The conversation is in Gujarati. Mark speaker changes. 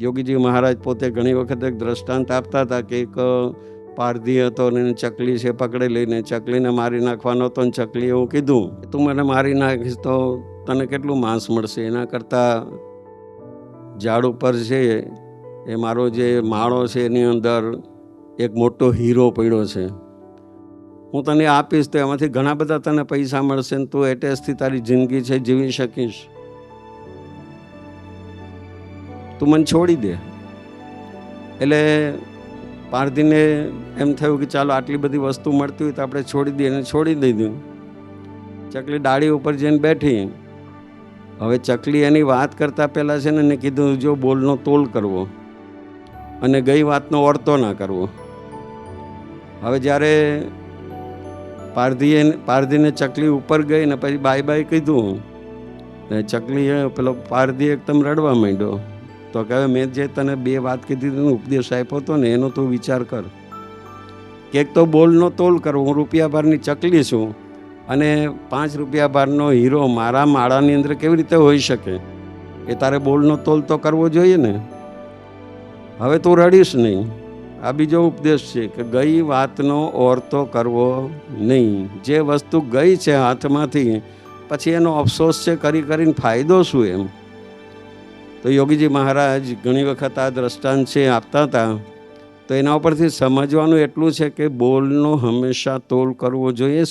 Speaker 1: યોગીજી મહારાજ પોતે ઘણી વખત એક દ્રષ્ટાંત આપતા હતા કે એક પારધી હતો ને એને ચકલી છે પકડી લઈને, ચકલીને મારી નાખવાનો હતો ને ચકલીએ એવું કીધું તું મને મારી નાખીશ તો તને કેટલું માંસ મળશે? એના કરતાં ઝાડ ઉપર છે, એ મારો જે માળો છે એની અંદર એક મોટો હીરો પડ્યો છે. હું તને આપીશ તો એમાંથી ઘણા બધા તને પૈસા મળશે ને તું એટેચથી તારી જિંદગી છે, જીવી શકીશ. તું મને છોડી દે. એટલે પારધીને એમ થયું કે ચાલો આટલી બધી વસ્તુ મળતી હોય તો આપણે છોડી દઈએ અને છોડી દીધું ચકલી ડાળી ઉપર જઈને બેઠી. હવે ચકલી એની વાત કરતાં પહેલાં છે ને એને કીધું, જો બોલનો તોલ કરવો અને ગઈ વાતનો ઓળતો ના કરવો. હવે જ્યારે પારધીએ પારધીને ચકલી ઉપર ગઈ ને પછી બાય બાય કીધું, ને ચકલીએ પેલો પારધી એકદમ રડવા માંડ્યો. તો કહે મેં જે તને બે વાત કીધી તને ઉપદેશ આપ્યો હતો ને એનો તું વિચાર કર. કે એક તો બોલનો તોલ કરો, હું રૂપિયા ભારની ચકલી છું અને પાંચ રૂપિયા ભારનો હીરો મારા માળાની અંદર કેવી રીતે હોઈ શકે? એ તારે બોલનો તોલ તો કરવો જોઈએ ને. હવે તું રડીશ નહીં. આ બીજો ઉપદેશ છે કે ગઈ વાતનો ઓરતો કરવો નહીં. જે વસ્તુ ગઈ છે હાથમાંથી, પછી એનો અફસોસ છે કરી કરીને ફાયદો શું એમ? તો યોગીજી મહારાજ ઘણી વખત આ દ્રષ્ટાંત છે આપતા હતા. તો એના ઉપરથી સમજવાનું એટલું છે કે બોલનો હંમેશા તોલ કરવો જોઈએ.